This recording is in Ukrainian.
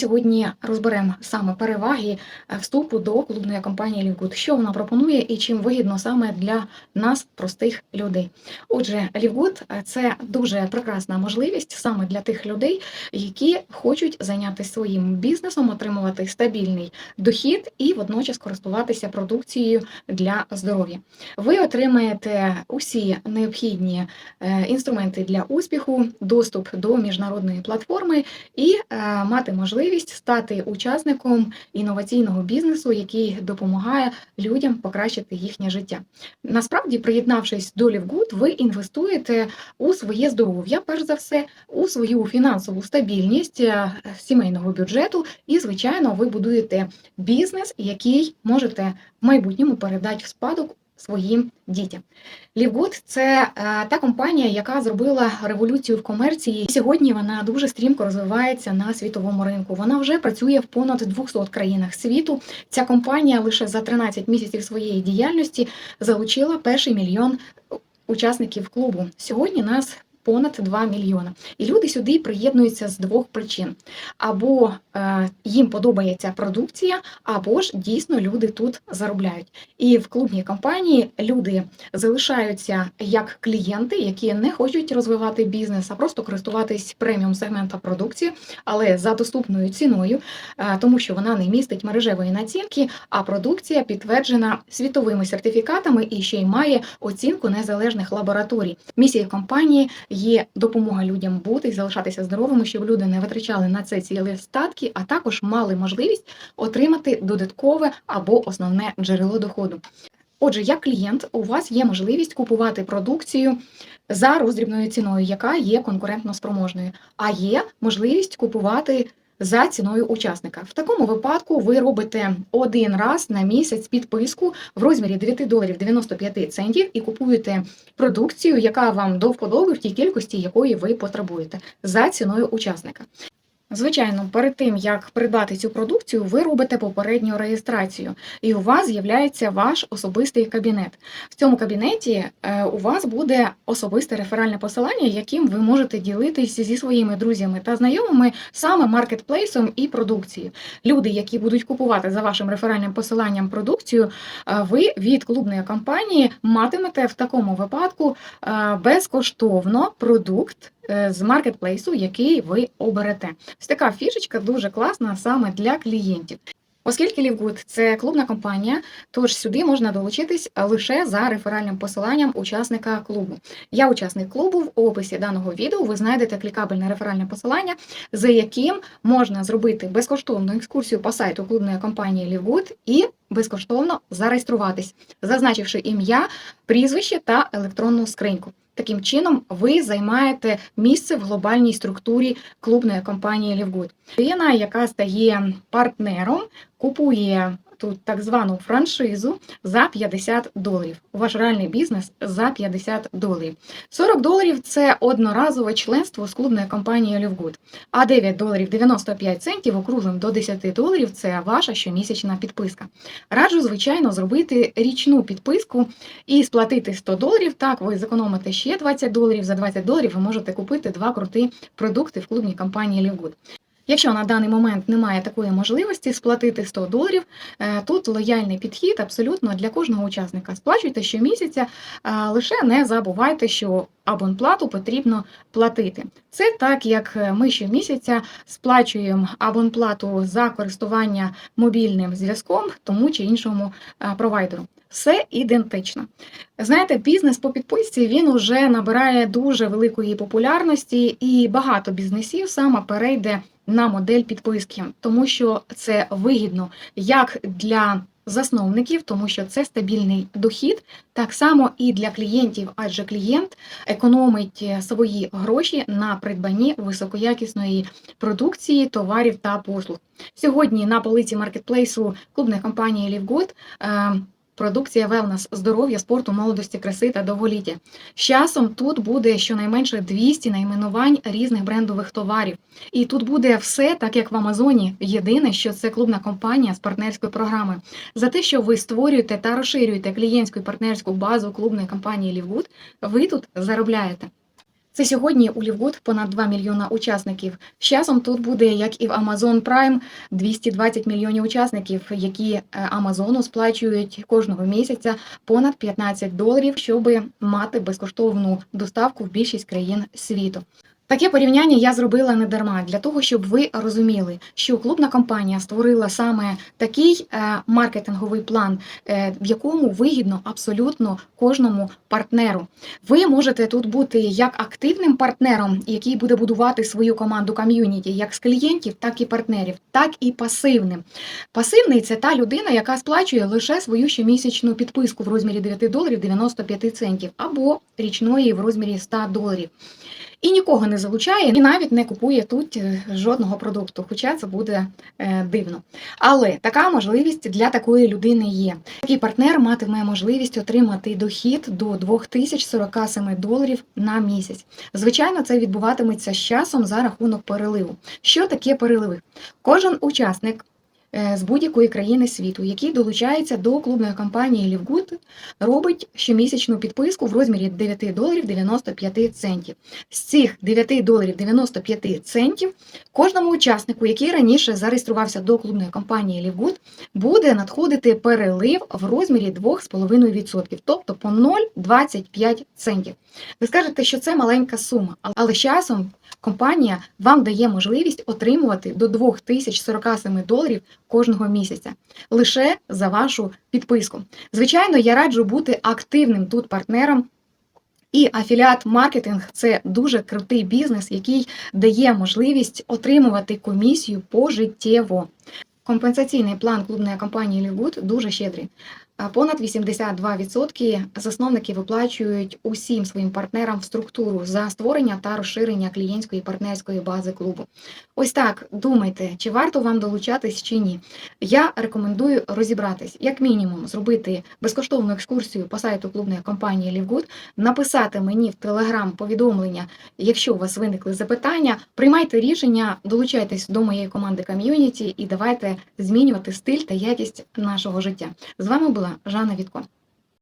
Сьогодні розберемо саме переваги е, вступу до клубної компанії Лівгуд, що вона пропонує і чим вигідно саме для нас, простих людей. Отже, Лівгуд це дуже прекрасна можливість саме для тих людей, які хочуть зайнятися своїм бізнесом, отримувати стабільний дохід і водночас користуватися продукцією для здоров'я. Ви отримаєте усі необхідні е, інструменти для успіху, доступ до міжнародної платформи і е, мати можливість стати учасником інноваційного бізнесу, який допомагає людям покращити їхнє життя. Насправді, приєднавшись до Лівгуд, ви інвестуєте у своє здоров'я, перш за все, у свою фінансову стабільність е, сімейного бюджету, і, звичайно, ви будуєте бізнес, який можете в майбутньому передати в спадок своїм дітям. Лівгуд це е, та компанія, яка зробила революцію в комерції. І сьогодні вона дуже стрімко розвивається на світовому ринку. Вона вже працює в понад 200 країнах світу. Ця компанія лише за 13 місяців своєї діяльності залучила перший мільйон учасників клубу. Сьогодні нас понад 2 мільйони. І люди сюди приєднуються з двох причин: або їм подобається продукція, або ж дійсно люди тут заробляють. І в клубній компанії люди залишаються як клієнти, які не хочуть розвивати бізнес, а просто користуватись преміум сегмента продукції, але за доступною ціною, е, тому що вона не містить мережевої націнки, а продукція підтверджена світовими сертифікатами і ще й має оцінку незалежних лабораторій. Місія компанії є допомога людям бути і залишатися здоровими, щоб люди не витрачали на це цілі статки, а також мали можливість отримати додаткове або основне джерело доходу. Отже, як клієнт, у вас є можливість купувати продукцію за роздрібною ціною, яка є конкурентно спроможною, а є можливість купувати за ціною учасника. В такому випадку ви робите один раз на місяць підписку в розмірі 9 доларів 95 центів і купуєте продукцію, яка вам до вподоби в тій кількості, якої ви потребуєте, за ціною учасника. Звичайно, перед тим як придбати цю продукцію, ви робите попередню реєстрацію, і у вас з'являється ваш особистий кабінет. В цьому кабінеті е, у вас буде особисте реферальне посилання, яким ви можете ділитися зі своїми друзями та знайомими саме маркетплейсом і продукцією. Люди, які будуть купувати за вашим реферальним посиланням продукцію, е, ви від клубної компанії матимете в такому випадку е, безкоштовно продукт. Е, з маркетплейсу, який ви оберете. Ось така фішечка дуже класна саме для клієнтів. Оскільки Лівгуд це клубна компанія, тож сюди можна долучитись лише за реферальним посиланням учасника клубу. Я учасник клубу. В описі даного відео ви знайдете клікабельне реферальне посилання, за яким можна зробити безкоштовну екскурсію по сайту клубної компанії Лівгуд і безкоштовно зареєструватись, зазначивши ім'я, прізвище та електронну скриньку. Таким чином, ви займаєте місце в глобальній структурі клубної компанії Лівгуд. Людина, яка стає партнером, купує тут так звану франшизу за 50 доларів. Ваш реальний бізнес за 50 доларів. 40 доларів це одноразове членство з клубної компанії Лівгуд. А 9 доларів 95 центів округлим до 10 доларів це ваша щомісячна підписка. Раджу, звичайно, зробити річну підписку і сплатити 100 доларів. Так, ви зекономите ще 20 доларів. За 20 доларів ви можете купити два крути продукти в клубній компанії Лівгуд. Якщо на даний момент немає такої можливості сплатити 100 доларів, е, тут лояльний підхід абсолютно для кожного учасника. Сплачуйте щомісяця, лише не забувайте, що абонплату потрібно платити. Це так, як ми щомісяця сплачуємо абонплату за користування мобільним зв'язком тому чи іншому е, провайдеру. Все ідентично. Знаєте, бізнес по підписці він вже набирає дуже великої популярності, і багато бізнесів саме перейде на модель підписки, тому що це вигідно як для засновників, тому що це стабільний дохід, так само і для клієнтів, адже клієнт економить свої гроші на придбанні високоякісної продукції, товарів та послуг. Сьогодні на полиці маркетплейсу клубної компанії Лівгуд продукція велнес, здоров'я, спорту, молодості, краси та довголіття. З часом тут буде щонайменше 200 найменувань різних брендових товарів. І тут буде все так, як в Амазоні. Єдине, що це клубна компанія з партнерською програмою. За те, що ви створюєте та розширюєте клієнтську і партнерську базу клубної компанії Лівгуд, ви тут заробляєте. Це сьогодні у Лівгуд понад 2 мільйона учасників. З часом тут буде, як і в Amazon Prime, 220 мільйонів учасників, які е, Амазону сплачують кожного місяця понад 15 доларів, щоб мати безкоштовну доставку в більшість країн світу. Таке порівняння я зробила не дарма для того, щоб ви розуміли, що клубна компанія створила саме такий е, маркетинговий план, е, в якому вигідно абсолютно кожному партнеру. Ви можете тут бути як активним партнером, який буде будувати свою команду ком'юніті, як з клієнтів, так і партнерів, так і пасивним. Пасивний це та людина, яка сплачує лише свою щомісячну підписку в розмірі 9 доларів 95 центів або річної в розмірі 100 доларів. І нікого не залучає, і навіть не купує тут е, жодного продукту, хоча це буде е, дивно. Але така можливість для такої людини є. Такий партнер матиме можливість отримати дохід до 2047 доларів на місяць. Звичайно, це відбуватиметься з часом за рахунок переливу. Що таке переливи? Кожен учасник. Е, З будь-якої країни світу, який долучається до клубної компанії Лівгуд, робить щомісячну підписку в розмірі 9 доларів 95 центів. З цих 9 доларів 95 центів кожному учаснику, який раніше зареєструвався до клубної компанії Лівгуд, буде надходити перелив в розмірі 2,5%, тобто по 0,25 центів. Ви скажете, що це маленька сума, але з часом компанія вам дає можливість отримувати до 2047 доларів кожного місяця лише за вашу підписку. Звичайно, я раджу бути активним тут партнером. І афіліат маркетинг це дуже крутий бізнес, який дає можливість отримувати комісію пожиттєво. Компенсаційний план клубної компанії Лігуд дуже щедрий. Понад 82% засновники виплачують усім своїм партнерам в структуру за створення та розширення клієнтської партнерської бази клубу. Ось так думайте, чи варто вам долучатись чи ні. Я рекомендую розібратись, як мінімум, зробити безкоштовну екскурсію по сайту клубної компанії Лівгуд, написати мені в телеграм повідомлення, якщо у вас виникли запитання. Приймайте рішення, долучайтесь до моєї команди ком'юніті і давайте змінювати стиль та якість нашого життя. З вами була Жанна Вітко.